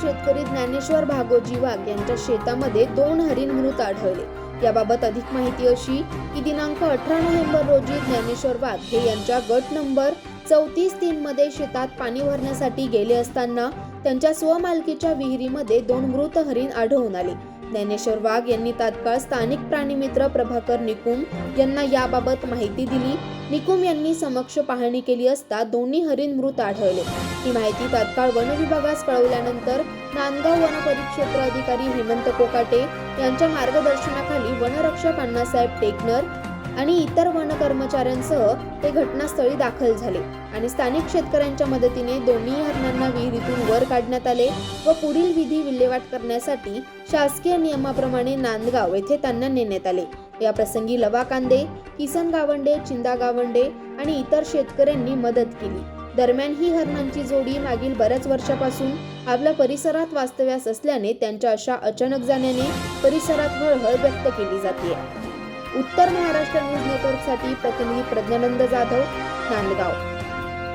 शेतकरी ज्ञानेश्वर भागोजी वाघ यांच्या शेतामध्ये दोन हरिण मृत आढळले. याबाबत अधिक माहिती अशी की दिनांक अठरा नोव्हेंबर रोजी ज्ञानेश्वर वाघ हे यांच्या गट नंबर चौतीस तीन मध्ये शेतात पाणी भरण्यासाठी गेले असताना त्यांच्या स्वमालकीच्या विहिरीमध्ये दोन मृत हरिण आढळून आले. ज्ञानेश्वर वाघ यांनी तात्काळ स्थानिक प्राणीमित्र प्रभाकर निकुम यांना याबाबत माहिती दिली. निकुम यांनी समक्ष पाहणी केली असता दोन्ही हरिण मृत आढळले. ही माहिती तात्काळ वन विभागास कळवल्यानंतर नांदगाव वन परिक्षेत्र अधिकारी हेमंत कोकाटे यांच्या मार्गदर्शनाखाली वनरक्षक अण्णासाहेब टेकनर आणि इतर वन कर्मचाऱ्यांसह ते घटनास्थळी दाखल झाले आणि स्थानिक शेतकऱ्यांच्या मदतीने दोन्ही हरणांना विहिरीतून वर काढण्यात आले व पुढील विधी विल्हेवाट करण्यासाठी शासकीय नियमाप्रमाणे नांदगाव येथे त्यांना नेण्यात आले. या प्रसंगी लवा कांदे किसन गावंडे चिंदा गावंडे आणि इतर शेतकऱ्यांनी मदत केली. दरम्यान ही हरणांची जोडी मागील बऱ्याच वर्षापासून आपल्या परिसरात वास्तव्यास असल्याने त्यांच्या अशा अचानक जाण्याने परिसरात हळहळ व्यक्त केली जाते उत्तर महाराष्ट्र न्यूज नेटवर्कसाठी प्रतिनिधी प्रज्ञानंद जाधव नांदगाव.